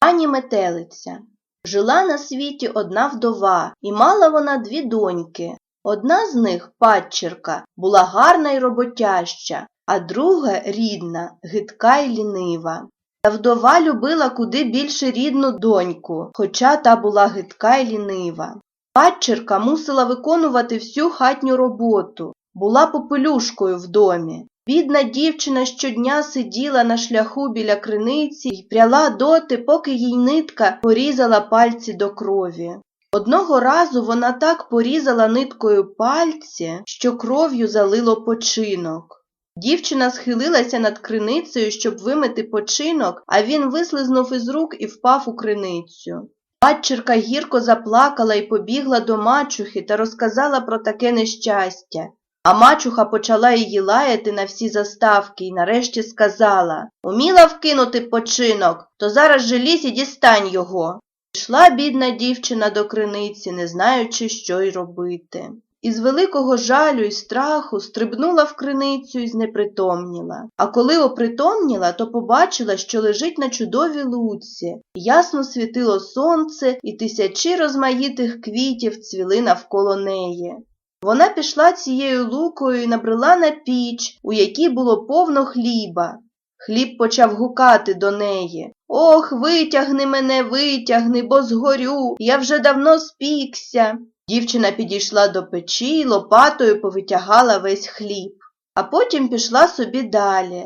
Пані метелиця. Жила на світі одна вдова, і мала вона дві доньки. Одна з них, падчерка, була гарна й роботяща, а друга рідна, гидка й лінива. Та вдова любила куди більше рідну доньку, хоча та була гидка й лінива. Падчерка мусила виконувати всю хатню роботу, була попелюшкою в домі. Бідна дівчина щодня сиділа на шляху біля криниці й пряла доти, поки їй нитка порізала пальці до крові. Одного разу вона так порізала ниткою пальці, що кров'ю залило починок. Дівчина схилилася над криницею, щоб вимити починок, а він вислизнув із рук і впав у криницю. Падчерка гірко заплакала і побігла до мачухи та розказала про таке нещастя. А мачуха почала її лаяти на всі заставки і нарешті сказала Уміла вкинути починок, то зараз же і дістань його. Пішла бідна дівчина до криниці, не знаючи, що й робити. Із великого жалю й страху стрибнула в криницю і знепритомніла. А коли опритомніла, то побачила, що лежить на чудовій луці. Ясно світило сонце, і тисячі розмаїтих квітів цвіли навколо неї. Вона пішла цією лукою і набрела на піч, у якій було повно хліба. Хліб почав гукати до неї. Ох, витягни мене, витягни, бо згорю, я вже давно спікся. Дівчина підійшла до печі й лопатою повитягала весь хліб, а потім пішла собі далі.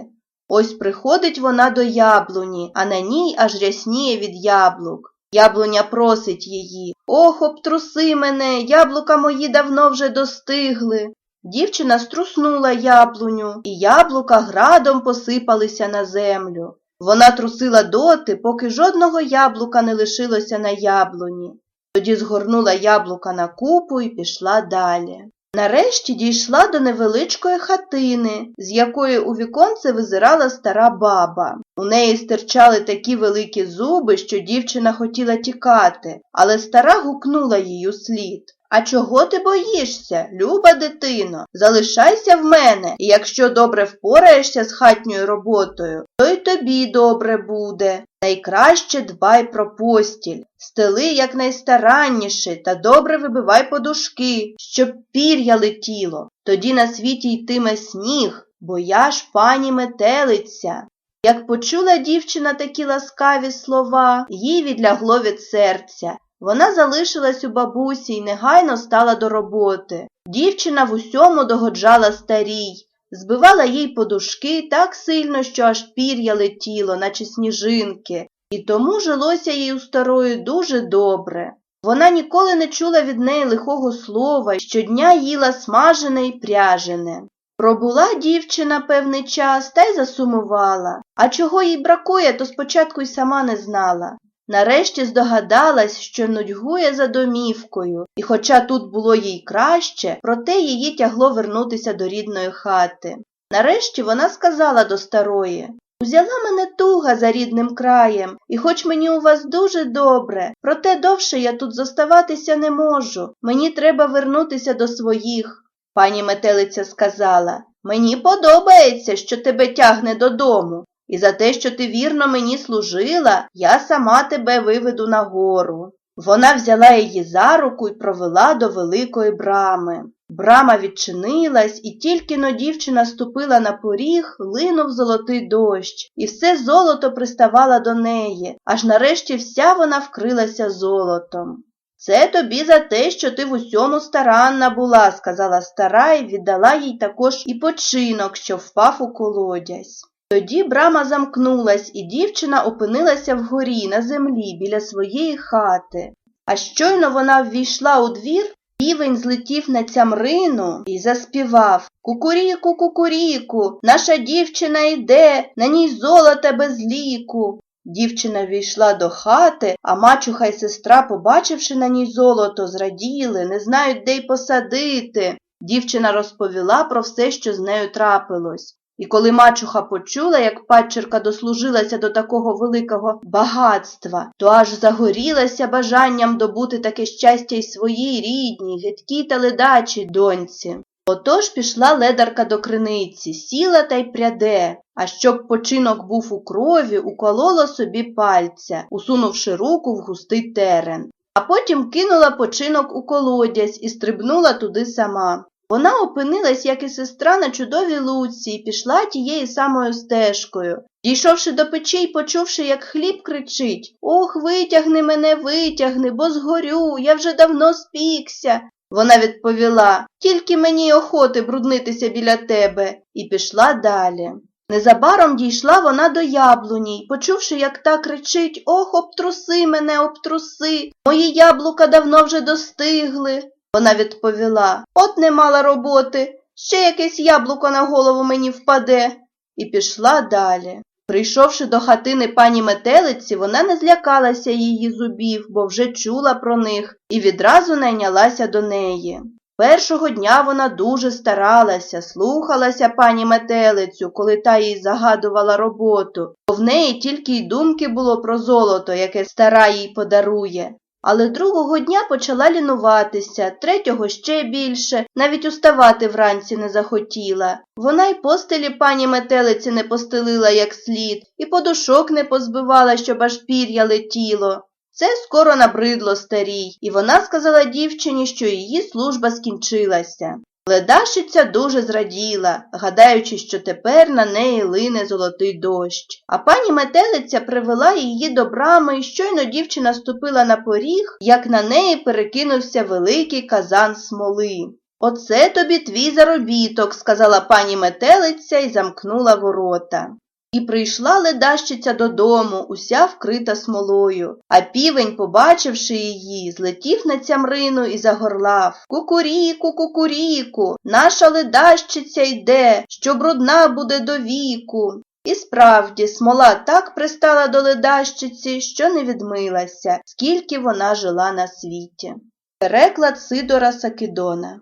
Ось приходить вона до яблуні, а на ній аж рясніє від яблук. Яблуня просить її Ох, обтруси мене, яблука мої давно вже достигли. Дівчина струснула яблуню, і яблука градом посипалися на землю. Вона трусила доти, поки жодного яблука не лишилося на яблуні. Тоді згорнула яблука на купу і пішла далі. Нарешті дійшла до невеличкої хатини, з якої у віконце визирала стара баба. У неї стирчали такі великі зуби, що дівчина хотіла тікати, але стара гукнула їй у слід. А чого ти боїшся, люба дитино? Залишайся в мене, і якщо добре впораєшся з хатньою роботою, то й тобі добре буде. Найкраще дбай про постіль, стели якнайстаранніше та добре вибивай подушки, щоб пір'я летіло. Тоді на світі йтиме сніг, бо я ж пані метелиця. Як почула дівчина такі ласкаві слова, їй відлягло від серця. Вона залишилась у бабусі й негайно стала до роботи. Дівчина в усьому догоджала старій, збивала їй подушки так сильно, що аж пір'я летіло, наче сніжинки, і тому жилося їй у старої дуже добре. Вона ніколи не чула від неї лихого слова, щодня їла смажене й пряжене. Пробула дівчина певний час та й засумувала, а чого їй бракує, то спочатку й сама не знала. Нарешті здогадалась, що нудьгує за домівкою, і хоча тут було їй краще, проте її тягло вернутися до рідної хати. Нарешті вона сказала до старої Узяла мене туга за рідним краєм, і хоч мені у вас дуже добре, проте довше я тут зоставатися не можу. Мені треба вернутися до своїх. Пані метелиця сказала Мені подобається, що тебе тягне додому. І за те, що ти вірно мені служила, я сама тебе виведу на гору. Вона взяла її за руку і провела до великої брами. Брама відчинилась, і тільки но дівчина ступила на поріг, линув золотий дощ, і все золото приставало до неї, аж нарешті вся вона вкрилася золотом. Це тобі за те, що ти в усьому старанна була, сказала стара і віддала їй також і починок, що впав у колодязь. Тоді брама замкнулась, і дівчина опинилася вгорі на землі біля своєї хати. А щойно вона ввійшла у двір, півень злетів на цямрину і заспівав Кукуріку, кукуріку, наша дівчина йде, на ній золота без ліку. Дівчина війшла до хати, а мачуха й сестра, побачивши на ній золото, зраділи, не знають, де й посадити. Дівчина розповіла про все, що з нею трапилось. І коли мачуха почула, як падчерка дослужилася до такого великого багатства, то аж загорілася бажанням добути таке щастя й своїй рідній, гидкій та ледачій доньці. Отож пішла ледарка до криниці, сіла та й пряде, а щоб починок був у крові, уколола собі пальця, усунувши руку в густий терен. А потім кинула починок у колодязь і стрибнула туди сама. Вона опинилась, як і сестра, на чудовій луці і пішла тією самою стежкою. Дійшовши до печі й почувши, як хліб кричить Ох, витягни мене, витягни, бо згорю, я вже давно спікся. Вона відповіла Тільки мені охоти бруднитися біля тебе, і пішла далі. Незабаром дійшла вона до яблуні почувши, як та кричить Ох, обтруси мене, обтруси, мої яблука давно вже достигли. Вона відповіла От не мала роботи, ще якесь яблуко на голову мені впаде, і пішла далі. Прийшовши до хатини пані метелиці, вона не злякалася її зубів, бо вже чула про них, і відразу найнялася до неї. Першого дня вона дуже старалася, слухалася пані метелицю, коли та їй загадувала роботу, бо в неї тільки й думки було про золото, яке стара їй подарує. Але другого дня почала лінуватися, третього ще більше, навіть уставати вранці не захотіла. Вона й постелі пані метелиці не постелила як слід, і подушок не позбивала, щоб аж пір'я летіло. Це скоро набридло старій, і вона сказала дівчині, що її служба скінчилася. Ледашиця дуже зраділа, гадаючи, що тепер на неї лине золотий дощ. А пані метелиця привела її до брами, і щойно дівчина ступила на поріг, як на неї перекинувся великий казан смоли. Оце тобі твій заробіток, сказала пані метелиця і замкнула ворота. І прийшла ледащиця додому, уся вкрита смолою, а півень, побачивши її, злетів на цямрину і загорлав Кукуріку, кукуріку, наша ледащиця йде, що брудна буде до віку. І справді, смола так пристала до ледащиці, що не відмилася, скільки вона жила на світі. Переклад Сидора Сакидона